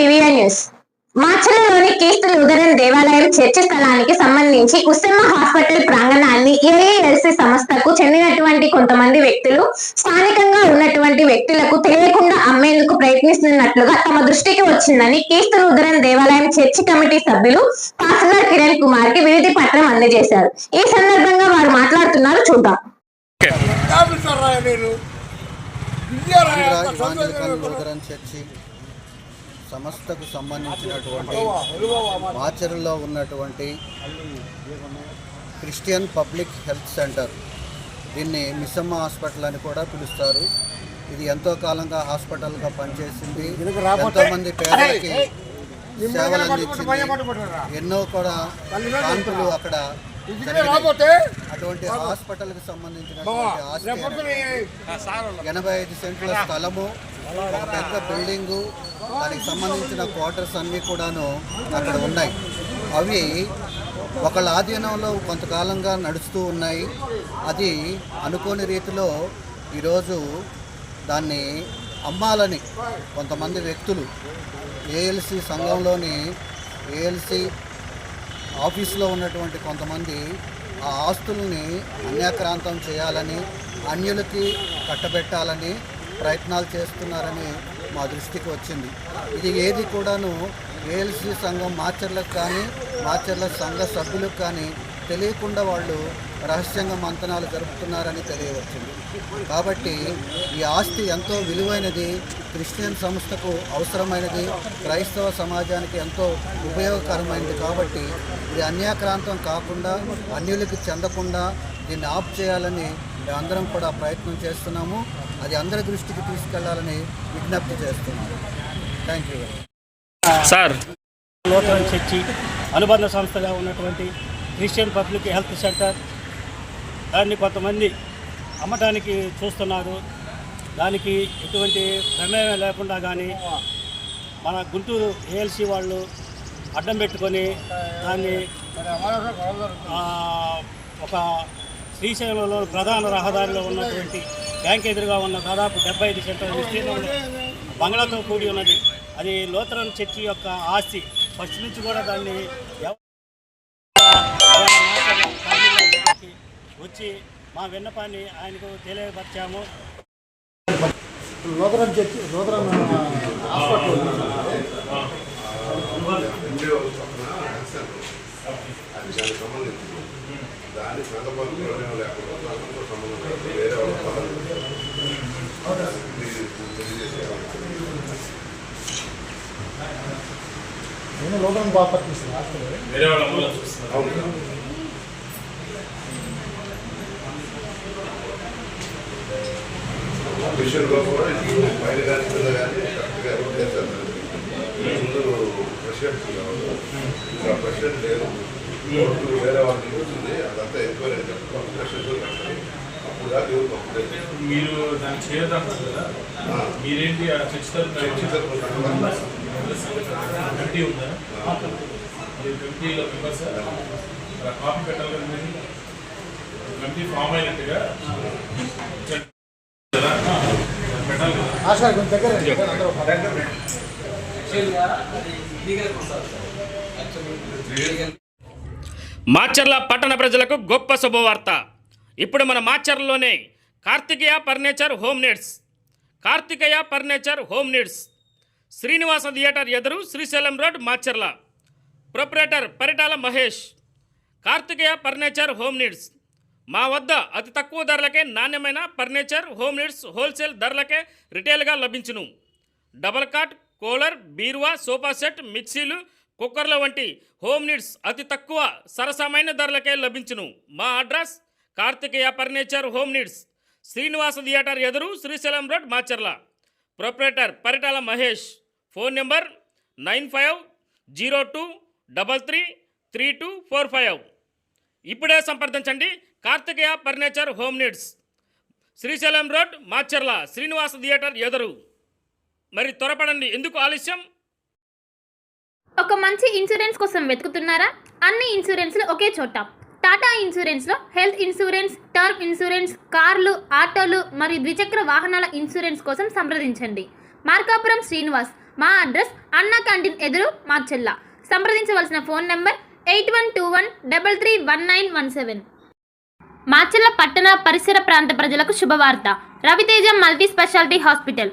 PVR news మాచలలోని కీర్తుల ఉదరన్ దేవాలయం church స్థలానికి సంబంధించి ఉస్సమ్మ హాస్పిటల్ ప్రాంగణాన్ని ఏఏఎల్సి సంస్థకు చెందినటువంటి కొంతమంది వ్యక్తులు స్థానికంగా ఉన్నటువంటి వ్యక్తులకు తెలియకుండా అమ్మేందుకు ప్రయత్నిస్తున్నట్లుగా తమ దృష్టికి వచ్చిందని కీర్తుల ఉదరన్ దేవాలయం చర్చి కమిటీ సభ్యులు పాసనర్ కిరణ్ కుమార్కి వినతి పత్రం అందజేశారు. ఈ సందర్భంగా వారు మాట్లాడుతున్నారు చూద్దాం. లూథరన్ చర్చి. సంస్థకు సంబంధించినటువంటి మాచరులో ఉన్నటువంటి క్రిస్టియన్ పబ్లిక్ హెల్త్ సెంటర్. దీన్ని మిస్సమ్మ హాస్పిటల్ అని కూడా పిలుస్తారు. ఇది ఎంతో కాలంగా హాస్పిటల్గా పనిచేసింది. ఎంతోమంది పేదలకి సేవలు అందించింది. ఎన్నో కూడా కాన్పులు అక్కడ అటువంటి హాస్పిటల్కి ఆస్తి ఎనభై ఐదు సెంట్ల స్థలము ఒక పెద్ద బిల్డింగు దానికి సంబంధించిన క్వార్టర్స్ అన్నీ కూడాను అక్కడ ఉన్నాయి. అవి ఒకళ్ళ ఆధీనంలో కొంతకాలంగా నడుస్తూ ఉన్నాయి. అది అనుకోని రీతిలో ఈరోజు దాన్ని అమ్మాలని కొంతమంది వ్యక్తులు ఏఎల్సి సంఘంలోని ఏఎల్సి ఆఫీసులో ఉన్నటువంటి కొంతమంది ఆ ఆస్తుల్ని అన్యాక్రాంతం చేయాలని అన్యులకి కట్టబెట్టాలని ప్రయత్నాలు చేస్తున్నారని మా దృష్టికి వచ్చింది. ఇది ఏది కూడాను ఏఎల్సి సంఘం మాచర్లకు కానీ మాచర్ల సంఘ సభ్యులకు కానీ తెలియకుండా వాళ్ళు రహస్యంగా మంతనాలు జరుపుతున్నారని తెలియవచ్చింది. కాబట్టి ఈ ఆస్తి ఎంతో విలువైనది క్రిస్టియన్ సంస్థకు అవసరమైనది క్రైస్తవ సమాజానికి ఎంతో ఉపయోగకరమైనది కాబట్టి ఇది అన్యాక్రాంతం కాకుండా అన్యులకి చెందకుండా దీన్ని ఆఫ్ చేయాలని మేమందరం కూడా ప్రయత్నం చేస్తున్నాము. అది అందరి దృష్టికి తీసుకెళ్ళాలని విజ్ఞప్తి చేస్తున్నాము థ్యాంక్ యూ సార్. నూతన చర్చి అనుబంధ సంస్థగా ఉన్నటువంటి క్రిస్టియన్ పబ్లిక్ హెల్త్ సెంటర్ దాన్ని కొంతమంది అమ్మటానికి చూస్తున్నారు. దానికి ఎటువంటి ప్రమేయం లేకుండా కానీ మన గుంటూరు ఏఎల్సి వాళ్ళు అడ్డం పెట్టుకొని దాన్ని ఆ, ఒక శ్రీశైలంలో ప్రధాన రహదారిలో ఉన్నటువంటి బ్యాంక్ ఎదురుగా ఉన్న దాదాపు డెబ్బై ఐదు సెంటర్ విస్తీర్ణంలో బంగ్లాతో కూడి ఉన్నది. అది లోతరన్ చర్చి యొక్క ఆస్తి. ఫస్ట్ నుంచి కూడా దాన్ని వచ్చి మా విన్నపాన్ని ఆయనకు తెలియపరిచాము. నూతన చర్చి నూతన హాస్పిటల్. దాని సందర్భంలో లేకుండా దానితో సంబంధం లేదు. వేరే వాళ్ళ పనులు. ఇది తెలియజేసేవాళ్ళు. నేను నూతన ప్రాపర్టీస్ చూస్తున్నాను విషయంలో కూడా ఇది పైన కానీ కింద కానీ కరెక్ట్గా ప్రెసిడెంట్ ఇంకా ప్రెసిడెంట్ వేరే వాళ్ళకి వచ్చింది అదంతా ఎంక్వైరీ కట్టాలి అప్పుడు దాకా ఎవరు మీరు దాన్ని చేయదంటారు కదా మీరేంటి ఆ చర్చ్ కమిటీ ఉందా కమిటీలో మెంబర్స్ కాపీ పెట్టాలి కమిటీ ఫామ్ అయినట్టుగా? పెట్టాలి కదా? మాచర్ల పట్టణ ప్రజలకు గొప్ప శుభవార్త. ఇప్పుడు మన మాచర్లలోనే Karthikeya furniture home needs. Karthikeya furniture home needs. Srinivasa theatre ఎదురు Srisailam road Macherla. Proprietor Paritala Mahesh. Karthikeya furniture home needs. మా వద్ద అతి తక్కువ ధరలకే నాణ్యమైన ఫర్నిచర్ హోమ్ నీడ్స్ హోల్సేల్ ధరలకే రిటైల్గా లభించును. డబల్ కాట్ కూలర్ బీరువా సోఫా సెట్ మిక్సీలు కుక్కర్ల వంటి హోమ్ నీడ్స్ అతి తక్కువ సరసమైన ధరలకే లభించును. మా address Karthikeya furniture home needs Srinivasa theatre ఎదురు Srisailam road Macherla. Proprietor Paritala Mahesh. Phone number nine five zero two double three three two four five. ఇప్పుడే సంప్రదించండి. Karthikeya furniture home needs Srisailam road Macherla Srinivasa theatre ఎదురు. మరి త్వరపడండి. ఎందుకు ఆలస్యం? ఒక మంచి ఇన్సూరెన్స్ కోసం వెతుకుతున్నారా? అన్ని ఇన్సూరెన్స్లు ఒకే చోట. టాటా ఇన్సూరెన్స్లో హెల్త్ ఇన్సూరెన్స్ టర్మ్ ఇన్సూరెన్స్ కార్లు ఆటోలు మరియు ద్విచక్ర వాహనాల ఇన్సూరెన్స్ కోసం సంప్రదించండి. మార్కాపురం శ్రీనివాస్. మా అడ్రస్ అన్నా క్యాంటీన్ ఎదురు మాచెల్ల సంప్రదించవలసిన phone number eight one two one double three one nine one seven. Macherla పట్టణ పరిసర ప్రాంత ప్రజలకు శుభవార్త. Raviteja multi speciality hospital.